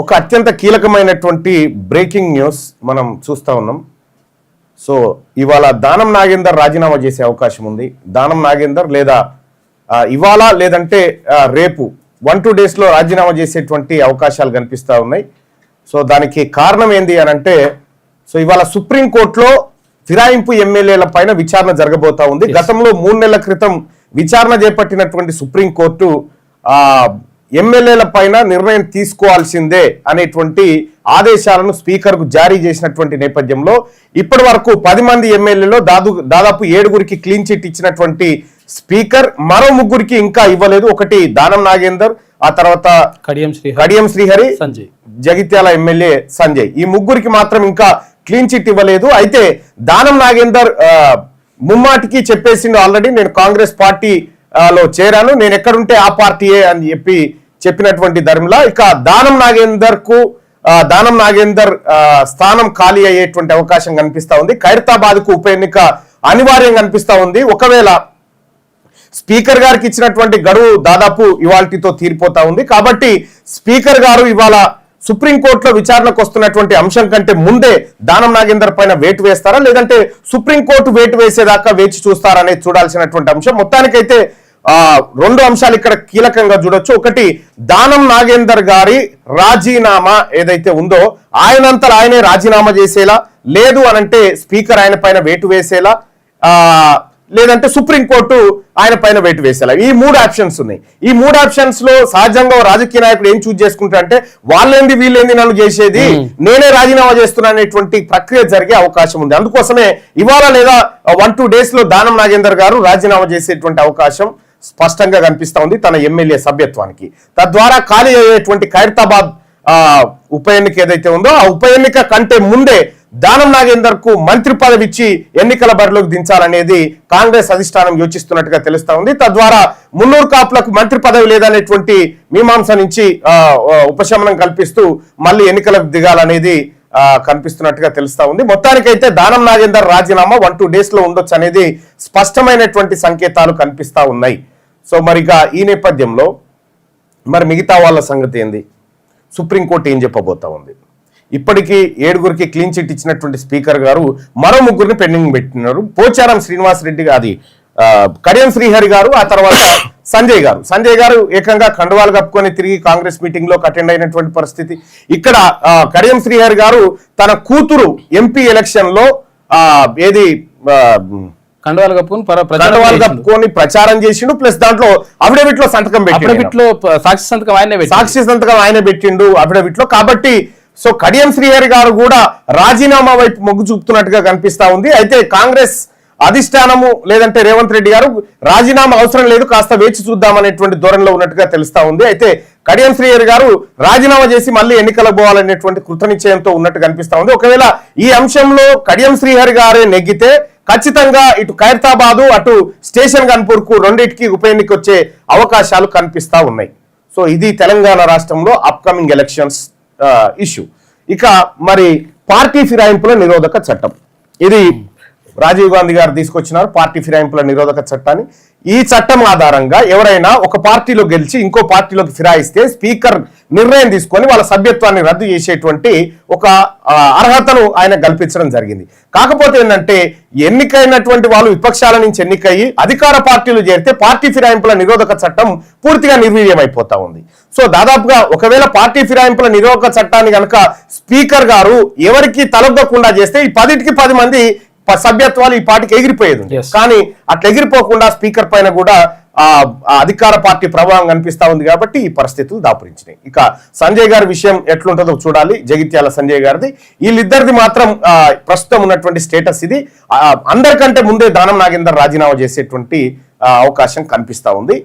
ఒక అత్యంత కీలకమైనటువంటి బ్రేకింగ్ న్యూస్ మనం చూస్తా ఉన్నాం. సో ఇవాళ దానం నాగేందర్ రాజీనామా చేసే అవకాశం ఉంది. దానం నాగేందర్ లేదా ఇవాళ లేదంటే రేపు వన్ టూ డేస్లో రాజీనామా చేసేటువంటి అవకాశాలు కనిపిస్తూ ఉన్నాయి. సో దానికి కారణం ఏంది అని అంటే సో ఇవాళ సుప్రీంకోర్టులో ఫిరాయింపు ఎమ్మెల్యేల పైన విచారణ జరగబోతా ఉంది. గతంలో మూడు నెలల క్రితం విచారణ చేపట్టినటువంటి సుప్రీంకోర్టు ఆ ఎమ్మెల్యేల పైన నిర్ణయం తీసుకోవాల్సిందే అనేటువంటి ఆదేశాలను స్పీకర్కు జారీ చేసినటువంటి నేపథ్యంలో ఇప్పటి వరకు పది మంది ఎమ్మెల్యేలో దాదాపు దాదాపు ఏడుగురికి క్లీన్ చిట్ ఇచ్చినటువంటి స్పీకర్ మరో ముగ్గురికి ఇంకా ఇవ్వలేదు. ఒకటి దానం నాగేందర్ ఆ తర్వాత కడియం శ్రీ కడియం శ్రీహరి సంజయ్. జగిత్యాల ఎమ్మెల్యే సంజయ్. ఈ ముగ్గురికి మాత్రం ఇంకా క్లీన్ చిట్ ఇవ్వలేదు. అయితే దానం నాగేందర్ ముమ్మాటికి చెప్పేసిండు ఆల్రెడీ. నేను కాంగ్రెస్ పార్టీ లో చేరాను. నేను ఎక్కడుంటే ఆ పార్టీయే అని చెప్పి చెప్పినటువంటి ధర్మిలా. ఇక దానం నాగేందర్కు దానం నాగేందర్ ఆ, స్థానం ఖాళీ అయ్యేటువంటి అవకాశం కనిపిస్తా ఉంది. ఖైరతాబాద్కు ఉప ఎన్నిక అనివార్యం కనిపిస్తా ఉంది. ఒకవేళ స్పీకర్ గారికి ఇచ్చినటువంటి గడువు దాదాపు ఇవాల్టితో తీరిపోతా ఉంది. కాబట్టి స్పీకర్ గారు ఇవాళ సుప్రీంకోర్టులో విచారణకు వస్తున్నటువంటి అంశం కంటే ముందే దానం నాగేందర్ పైన వేటు వేస్తారా? లేదంటే సుప్రీంకోర్టు వేటు వేసేదాకా వేచి చూస్తారా అనేది చూడాల్సినటువంటి అంశం. మొత్తానికైతే రెండు అంశాలు ఇక్కడ కీలకంగా చూడొచ్చు. ఒకటి దానం నాగేందర్ గారి రాజీనామా ఏదైతే ఉందో ఆయనంతలో ఆయనే రాజీనామా చేసేలా లేదు అనంటే స్పీకర్ ఆయన పైన వేటు వేసేలా ఆ లేదంటే సుప్రీంకోర్టు ఆయన పైన వేటు వేసేలా. ఈ మూడు ఆప్షన్స్ ఉన్నాయి. ఈ మూడు ఆప్షన్స్లో సహజంగా రాజకీయ నాయకుడు ఏం చూజ్ చేసుకుంటా అంటే వాళ్ళేంది వీళ్ళేంది నన్ను చేసేది నేనే రాజీనామా చేస్తున్నా అనేటువంటి ప్రక్రియ జరిగే అవకాశం ఉంది. అందుకోసమే ఇవాళ లేదా వన్ టూ డేస్లో దానం నాగేందర్ గారు రాజీనామా చేసేటువంటి అవకాశం స్పష్టంగా కనిపిస్తూ ఉంది తన ఎమ్మెల్యే సభ్యత్వానికి. తద్వారా ఖాళీ అయ్యేటువంటి ఖైరతాబాద్ ఉప ఎన్నిక ఏదైతే ఉందో ఆ ఉప ఎన్నిక కంటే ముందే దానం నాగేందర్కు మంత్రి పదవి ఇచ్చి ఎన్నికల బరిలోకి దించాలనేది కాంగ్రెస్ అధిష్టానం యోచిస్తున్నట్టుగా తెలుస్తా ఉంది. తద్వారా మున్నూరు కాపులకు మంత్రి పదవి లేదనేటువంటి మీమాంస నుంచి ఉపశమనం కల్పిస్తూ మళ్ళీ ఎన్నికలకు దిగాలనేది కనిపిస్తున్నట్టుగా తెలుస్తా ఉంది. మొత్తానికైతే దానం నాగేందర్ రాజీనామా వన్ టూ డేస్లో ఉండొచ్చు అనేది స్పష్టమైనటువంటి సంకేతాలు కనిపిస్తా ఉన్నాయి. సో మరి ఈ నేపథ్యంలో మరి మిగతా వాళ్ళ సంగతి ఏంది? సుప్రీంకోర్టు ఏం చెప్పబోతా ఉంది? ఇప్పటికీ ఏడుగురికి క్లీన్ చిట్ ఇచ్చినటువంటి స్పీకర్ గారు మరో ముగ్గురిని పెండింగ్ పెట్టినారు. పోచారం శ్రీనివాసరెడ్డి అది కడియం శ్రీహరి గారు ఆ తర్వాత సంజయ్ గారు. సంజయ్ గారు ఏకంగా కండువాలు కప్పుకొని తిరిగి కాంగ్రెస్ మీటింగ్లో అటెండ్ అయినటువంటి పరిస్థితి. ఇక్కడ కడియం శ్రీహరి గారు తన కూతురు ఎంపీ ఎలక్షన్లో ఆ, ఏది కండవాలు కప్పుకొని కండువాలు. కప్పుకొని ప్రచారం చేసిండు ప్లస్ దాంట్లో అఫిడవిట్లో సంతకం అఫిడవిట్లో సాక్షి సంతకం ఆయనే పెట్టి సాక్షి సంతకం ఆయన పెట్టిండు అఫిడవిట్లో కాబట్టి సో కడియం శ్రీహరి గారు కూడా రాజీనామా వైపు మొగ్గు చూపుతున్నట్టుగా కనిపిస్తా ఉంది. అయితే కాంగ్రెస్ అధిష్టానము లేదంటే రేవంత్ రెడ్డి గారు రాజీనామా అవసరం లేదు కాస్త వేచి చూద్దామనేటువంటి ధోరణిలో ఉన్నట్టుగా తెలుస్తా ఉంది. అయితే కడియం శ్రీహరి గారు రాజీనామా చేసి మళ్ళీ ఎన్నికలకు పోవాలనేటువంటి కృతనిశ్చయంతో ఉన్నట్టు కనిపిస్తా ఉంది. ఒకవేళ ఈ అంశంలో కడియం శ్రీహరి గారే నెగ్గితే ఖచ్చితంగా ఇటు ఖైరతాబాదు అటు స్టేషన్ గన్పూర్కు రెండింటికి ఉప ఎన్నిక వచ్చే అవకాశాలు కనిపిస్తా ఉన్నాయి. సో ఇది తెలంగాణ రాష్ట్రంలో అప్కమింగ్ ఎలక్షన్స్ ఇష్యూ ఇక మరి పార్టీ ఫిరాయింపుల నిరోధక చట్టం. ఇది రాజీవ్ గాంధీ గారు తీసుకొచ్చినారు పార్టీ ఫిరాయింపుల నిరోధక చట్టాన్ని. ఈ చట్టం ఆధారంగా ఎవరైనా ఒక పార్టీలో గెలిచి ఇంకో పార్టీలోకి ఫిరాయిస్తే స్పీకర్ నిర్ణయం తీసుకొని వాళ్ళ సభ్యత్వాన్ని రద్దు చేసేటువంటి ఒక అర్హతను ఆయన కల్పించడం జరిగింది. కాకపోతే ఏంటంటే ఎన్నికైనటువంటి వాళ్ళు విపక్షాల నుంచి ఎన్నికయ్యి అధికార పార్టీలు చేరితే పార్టీ ఫిరాయింపుల నిరోధక చట్టం పూర్తిగా నిర్వీర్యమైపోతా ఉంది. సో దాదాపుగా ఒకవేళ పార్టీ ఫిరాయింపుల నిరోధక చట్టాన్ని కనుక స్పీకర్ గారు ఎవరికి తలొగ్గకుండా చేస్తే ఈ పదిటికి పది మంది సభ్యత్వాలు ఈ పార్టీకి ఎగిరిపోయేది. కానీ అట్లా ఎగిరిపోకుండా స్పీకర్ పైన కూడా అధికార పార్టీ ప్రభావం కనిపిస్తా ఉంది కాబట్టి ఈ పరిస్థితులు దాపురించినాయి. ఇక సంజయ్ గారి విషయం ఎట్లుంటుందో చూడాలి. జగిత్యాల సంజయ్ గారిది. వీళ్ళిద్దరిది మాత్రం ప్రస్తుతం ఉన్నటువంటి స్టేటస్ ఇది. అందరికంటే ముందే దానం నాగేందర్ రాజీనామా చేసేటువంటి అవకాశం కనిపిస్తా ఉంది.